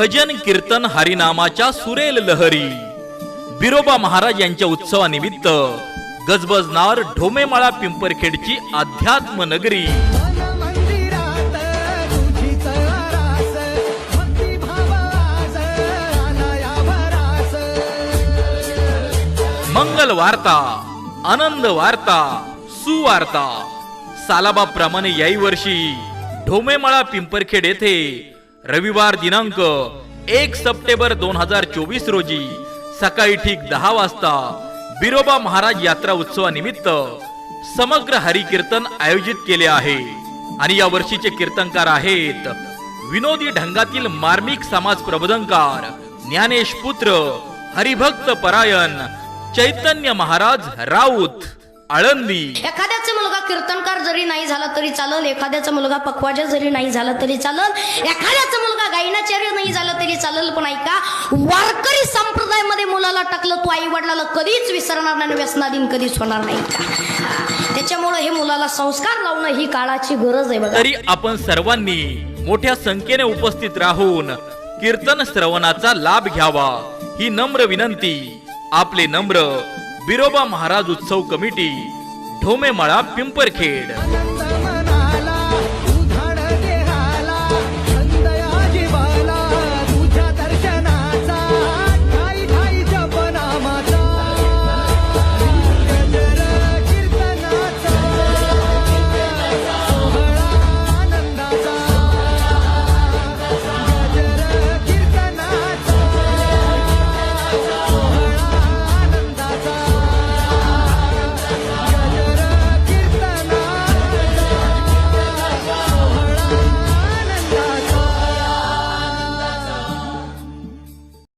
भजन कीर्तन हरिनामाच्या सुरेल लहरी. बिरोबा महाराज यांच्या उत्सवानिमित्त गजबजणार ढोमेमाळा पिंपरखेडची अध्यात्म नगरी. मंगल वार्ता आनंद वार्ता सुवार्ता. सालाबाप्रमाणे याही वर्षी ढोमेमाळा पिंपरखेड येथे रविवार दिनांक एक सप्टेंबर दोन हजार चोवीस रोजी सकाळी ठीक दहा वाजता बिरोबा महाराज यात्रा उत्सवानिमित्त समग्र हरिकीर्तन आयोजित केले आहे. आणि या वर्षीचे कीर्तनकार आहेत विनोदी ढंगातील मार्मिक समाज प्रबोधनकार ज्ञानेश पुत्र हरिभक्त परायण चैतन्य महाराज राऊत. आळंदी. एखाद्याचा मुलगा कीर्तनकार जरी नाही झाला तरी चालल एखाद्याचा मुलगा पक्वाजा जरी नाही झाला तरी चालल एखाद्याचा मुलगा गायनाचार्य नाही झाला तरी चालल पण ऐका वारकरी संप्रदायामध्ये मुलाला टाकलं तू आई वडिलाला कधीच विसरणार नाही व्यसनाधीन कधीच होणार नाही. का त्याच्यामुळे हे मुलाला संस्कार लावणं ही काळाची गरज आहे बघा. तरी आपण सर्वांनी मोठ्या संख्येने उपस्थित राहून कीर्तन श्रवणाचा लाभ घ्यावा. ही नम्र विनंती आपले नम्र बिरोबा महाराज उत्सव कमिटी ढोमेमाळा पिंपरखेड.